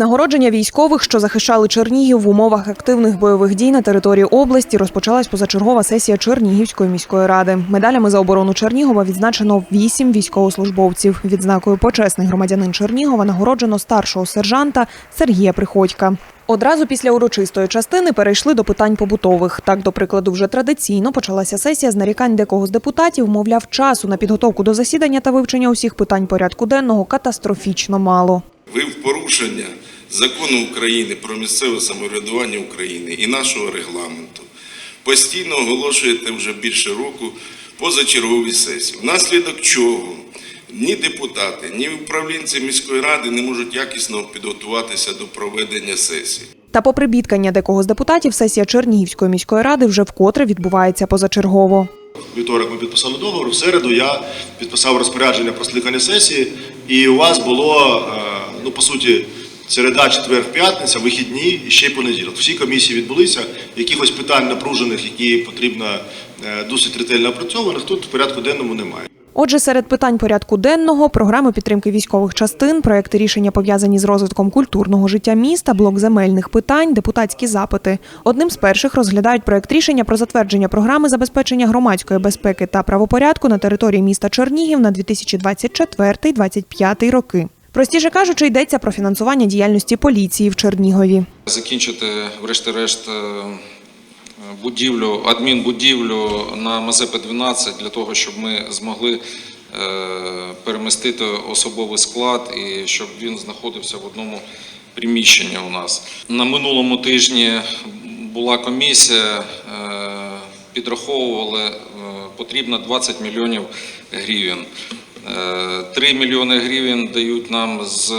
нагородження військових, що захищали Чернігів в умовах активних бойових дій на території області, розпочалась позачергова сесія Чернігівської міської ради. Медалями за оборону Чернігова відзначено вісім військовослужбовців. Відзнакою почесний громадянин Чернігова нагороджено старшого сержанта Сергія Приходька. Одразу після урочистої частини перейшли до питань побутових. Так, до прикладу, вже традиційно почалася сесія з нарікань декого з депутатів. Мовляв, часу на підготовку до засідання та вивчення усіх питань порядку денного катастрофічно мало. Ви в порушення закону України про місцеве самоврядування України і нашого регламенту постійно оголошуєте вже більше року позачергові сесії, внаслідок чого ні депутати, ні управлінці міської ради не можуть якісно підготуватися до проведення сесії. Та, попри бідкання декого з депутатів, сесія Чернігівської міської ради вже вкотре відбувається позачергово. Вівторок ми підписали договор. В середу я підписав розпорядження про скликання сесії, і у вас було е, ну по суті середа, четвер, п'ятниця, вихідні і ще й понеділок. Всі комісії відбулися. Якихось питань напружених, які потрібно е, досить ретельно опрацьованих, тут в порядку денному немає. Отже, серед питань порядку денного програми підтримки військових частин, проекти рішення пов'язані з розвитком культурного життя міста, блок земельних питань, депутатські запити. Одним з перших розглядають проект рішення про затвердження програми забезпечення громадської безпеки та правопорядку на території міста Чернігів на 2024-2025 роки. Простіше кажучи, йдеться про фінансування діяльності поліції в Чернігові. закінчити, врешті-решт, е, будівлю, адмінбудівлю на Мазепи 12 для того, щоб ми змогли е, перемістити особовий склад і щоб він знаходився в одному приміщенні у нас. На минулому тижні була комісія, е, підраховували, потрібно 20 мільйонів гривень. 3 мільйони гривень дають нам з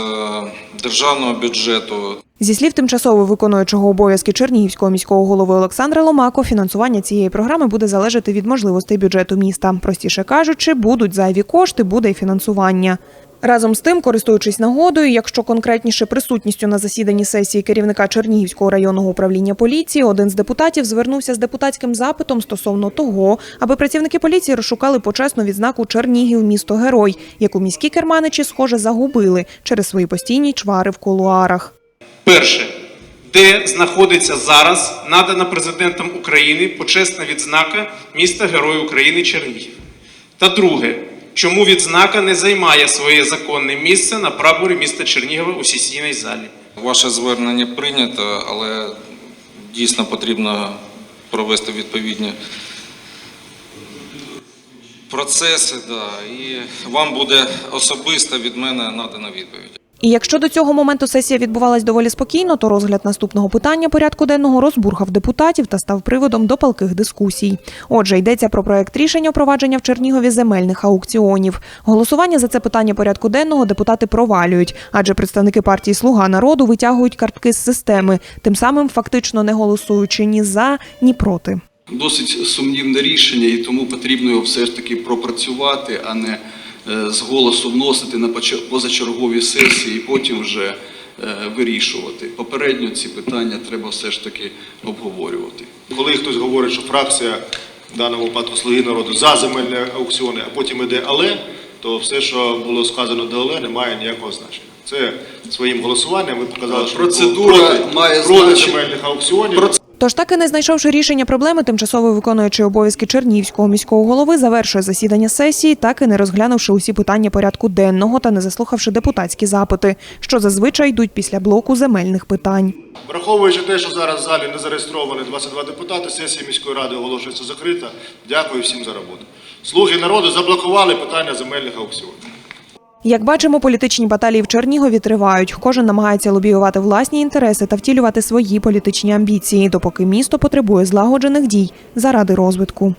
державного бюджету, Зі слів тимчасово виконуючого обов'язки Чернігівського міського голови Олександра Ломако, фінансування цієї програми буде залежати від можливостей бюджету міста. Простіше кажучи, будуть зайві кошти, буде й фінансування. Разом з тим, користуючись нагодою, якщо конкретніше присутністю на засіданні сесії керівника Чернігівського районного управління поліції, один з депутатів звернувся з депутатським запитом стосовно того, аби працівники поліції розшукали почесну відзнаку Чернігів місто герой, яку міські керманичі, схоже, загубили через свої постійні чвари в кулуарах. Перше, де знаходиться зараз надана президентом України почесна відзнака міста Герой України Чернігів. Та друге, чому відзнака не займає своє законне місце на прапорі міста Чернігова у сесійній залі. Ваше звернення прийнято, але дійсно потрібно провести відповідні процеси. Да, і вам буде особисто від мене надана відповідь. І якщо до цього моменту сесія відбувалась доволі спокійно, то розгляд наступного питання порядку денного розбурхав депутатів та став приводом до палких дискусій. Отже, йдеться про проект рішення впровадження в Чернігові земельних аукціонів. Голосування за це питання порядку денного депутати провалюють, адже представники партії Слуга народу витягують картки з системи, тим самим фактично не голосуючи ні за, ні проти. досить сумнівне рішення, і тому потрібно його все ж таки пропрацювати, а не з голосу вносити на позачергові сесії і потім вже е, вирішувати. Попередньо ці питання треба все ж таки обговорювати. Коли хтось говорить, що фракція в даному випадку слуги народу за земельні аукціони, а потім іде але, то все, що було сказано до але, не має ніякого значення. Це своїм голосуванням ви показали, що Процедура проти, має проти земельних аукціонів. Тож, так і не знайшовши рішення проблеми, тимчасово виконуючий обов'язки Чернігівського міського голови завершує засідання сесії, так і не розглянувши усі питання порядку денного та не заслухавши депутатські запити, що зазвичай йдуть після блоку земельних питань. Враховуючи те, що зараз в залі не зареєстровані 22 депутати, сесія міської ради оголошується закрита. Дякую всім за роботу. Слуги народу заблокували питання земельних аукціонів. Як бачимо, політичні баталії в Чернігові тривають. Кожен намагається лобіювати власні інтереси та втілювати свої політичні амбіції, допоки місто потребує злагоджених дій заради розвитку.